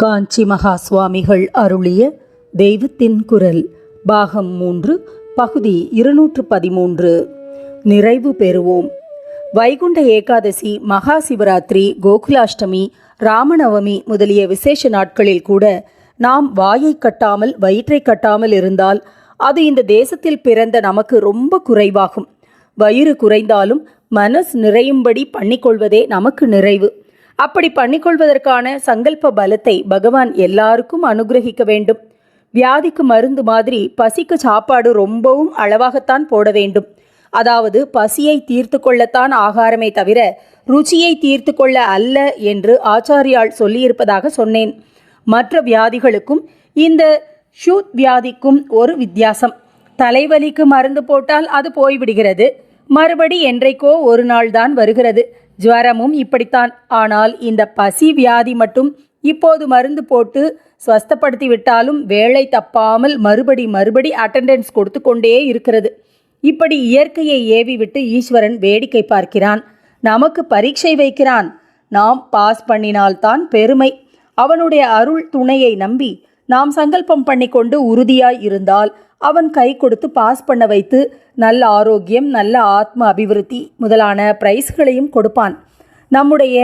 காஞ்சி மகா சுவாமிகள் அருளிய தெய்வத்தின் குரல் பாகம் மூன்று பகுதி இருநூற்று பதிமூன்று. நிறைவு பெறுவோம். வைகுண்ட ஏகாதசி மகா சிவராத்திரி கோகுலாஷ்டமி ராமநவமி முதலிய விசேஷ நாட்களில் கூட நாம் வாயை கட்டாமல் வயிற்றை கட்டாமல் இருந்தால் அது இந்த தேசத்தில் பிறந்த நமக்கு ரொம்ப குறைவாகும். வயிறு குறைந்தாலும் மனஸ் நிறையும்படி பண்ணிக்கொள்வதே நமக்கு நிறைவு. அப்படி பண்ணிக்கொள்வதற்கான சங்கல்ப பலத்தை பகவான் எல்லாருக்கும் அனுகிரகிக்க வேண்டும். வியாதிக்கு மருந்து மாதிரி பசிக்கு சாப்பாடு ரொம்பவும் அளவாகத்தான் போட வேண்டும். அதாவது பசியை தீர்த்து கொள்ளத்தான் ஆகாரமே தவிர ருச்சியை தீர்த்து கொள்ள அல்ல என்று ஆச்சாரியால் சொல்லியிருப்பதாக சொன்னேன். மற்ற வியாதிகளுக்கும் இந்த ஷூத் வியாதிக்கும் ஒரு வித்தியாசம். தலைவலிக்கு மருந்து போட்டால் அது போய்விடுகிறது. மறுபடி என்றைக்கோ ஒரு நாள் தான் வருகிறது. ஜுவரமும் இப்படித்தான். ஆனால் இந்த பசி வியாதி மட்டும் இப்போது மருந்து போட்டு ஸ்வஸ்தப்படுத்தி விட்டாலும் வேலை தப்பாமல் மறுபடி மறுபடி அட்டெண்டன்ஸ் கொடுத்து கொண்டே இருக்கிறது. இப்படி இயற்கையை ஏவி விட்டு ஈஸ்வரன் வேடிக்கை பார்க்கிறான். நமக்கு பரீட்சை வைக்கிறான். நாம் பாஸ் பண்ணினால்தான் பெருமை. அவனுடைய அருள் துணையை நம்பி நாம் சங்கல்பம் பண்ணிக்கொண்டு உறுதியாய் இருந்தால் அவன் கை கொடுத்து பாஸ் பண்ண வைத்து நல்ல ஆரோக்கியம் நல்ல ஆத்ம அபிவிருத்தி முதலான பிரைஸ்களையும் கொடுப்பான். நம்முடைய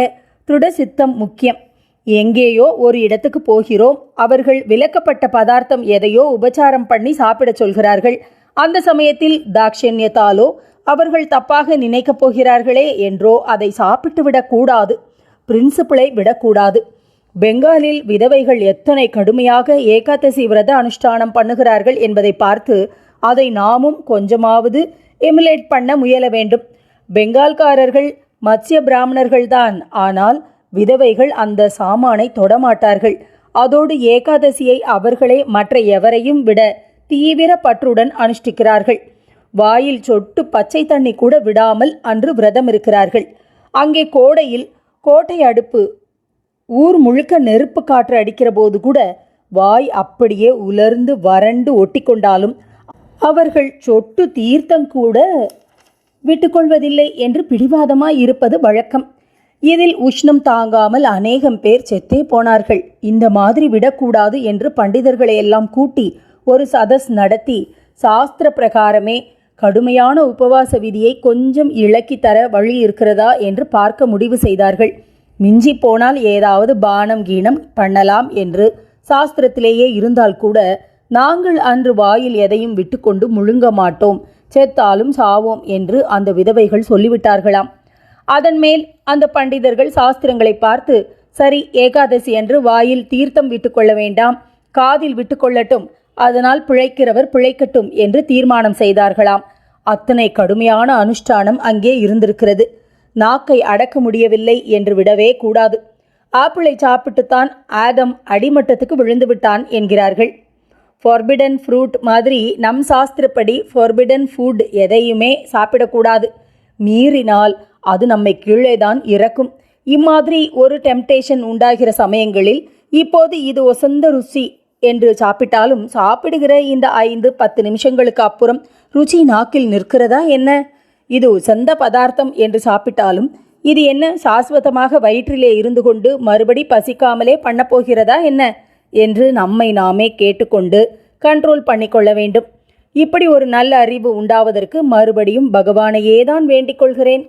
திருட சித்தம் முக்கியம். எங்கேயோ ஒரு இடத்துக்கு போகிறோம். அவர்கள் விலக்கப்பட்ட பதார்த்தம் எதையோ உபச்சாரம் பண்ணி சாப்பிடச் சொல்கிறார்கள். அந்த சமயத்தில் தாக்ஷண்யத்தாலோ அவர்கள் தப்பாக நினைக்கப் போகிறார்களே என்றோ அதை சாப்பிட்டு விடக்கூடாது பிரின்சிபிளை விடக்கூடாது பெங்காலில் விதவைகள் எத்தனை கடுமையாக ஏகாதசி விரத அனுஷ்டானம் பண்ணுகிறார்கள் என்பதை பார்த்து அதை நாமும் கொஞ்சமாவது எமுலேட் பண்ண முயல வேண்டும். பெங்கால்காரர்கள் மத்ய பிராமணர்கள்தான் ஆனால் விதவைகள் அந்த சாமானை தொடமாட்டார்கள். அதோடு ஏகாதசியை அவர்களே மற்ற எவரையும் விட தீவிர பற்றுடன் அனுஷ்டிக்கிறார்கள். வாயில் சொட்டு பச்சை தண்ணி கூட விடாமல் அன்று விரதம் இருக்கிறார்கள். அங்கே கோடையில் கோட்டை அடுப்பு ஊர் முழுக்க நெருப்பு காற்று அடிக்கிற போது கூட வாய் அப்படியே உலர்ந்து வறண்டு ஒட்டிக்கொண்டாலும் அவர்கள் சொட்டு தீர்த்தம் கூட விட்டுக்கொள்வதில்லை என்று பிடிவாதமாய் இருப்பது வழக்கம். இதில் உஷ்ணம் தாங்காமல் அநேகம் பேர் செத்தே போனார்கள். இந்த மாதிரி விடக்கூடாது என்று பண்டிதர்களை எல்லாம் கூட்டி ஒரு சதஸ் நடத்தி சாஸ்திர பிரகாரமே கடுமையான உபவாச விதியை கொஞ்சம் இழக்கி தர வழி இருக்கிறதா என்று பார்க்க முடிவு செய்தார்கள். மிஞ்சி போனால் ஏதாவது பானம் கீனம் பண்ணலாம் என்று சாஸ்திரத்திலேயே இருந்தால் கூட நாங்கள் அன்று வாயில் எதையும் விட்டுக்கொண்டு முழுங்க மாட்டோம். செத்தாலும் சாவோம் என்று அந்த விதவைகள் சொல்லிவிட்டார்களாம். அதன் மேல் அந்த பண்டிதர்கள் சாஸ்திரங்களை பார்த்து சரி ஏகாதசி அன்று வாயில் தீர்த்தம் விட்டுக்கொள்ள வேண்டாம். காதில் விட்டுக்கொள்ளட்டும். அதனால் பிழைக்கிறவர் பிழைக்கட்டும் என்று தீர்மானம் செய்தார்களாம். அத்தனை கடுமையான அனுஷ்டானம் அங்கே இருந்திருக்கிறது. நாக்கை அடக்க முடியவில்லை என்று விடவே கூடாது. ஆப்பிளை சாப்பிட்டுத்தான் ஆதம் அடிமட்டத்துக்கு விழுந்து விட்டான் என்கிறார்கள். ஃபார்பிடன் ஃப்ரூட் மாதிரி நம் சாஸ்திரப்படி ஃபார்பிடன் ஃபுட் எதையுமே சாப்பிடக்கூடாது. மீறினால் அது நம்மை கீழே தான் இறக்கும். இம்மாதிரி ஒரு டெம்டேஷன் உண்டாகிற சமயங்களில் இப்போது இது ஒசந்த ருசி என்று சாப்பிட்டாலும் சாப்பிடுகிற இந்த ஐந்து பத்து நிமிஷங்களுக்கு அப்புறம் ருச்சி நாக்கில் நிற்கிறதா என்ன? இது உசந்த பதார்த்தம் என்று சாப்பிட்டாலும் இது என்ன சாஸ்வதமாக வயிற்றிலே இருந்து கொண்டு மறுபடி பசிக்காமலே பண்ணப்போகிறதா என்ன? என்று நம்மை நாமே கேட்டுக்கொண்டு கண்ட்ரோல் பண்ணிக்கொள்ள வேண்டும். இப்படி ஒரு நல்ல அறிவு உண்டாவதற்கு மறுபடியும் பகவானையே தான் வேண்டிக் கொள்கிறேன்.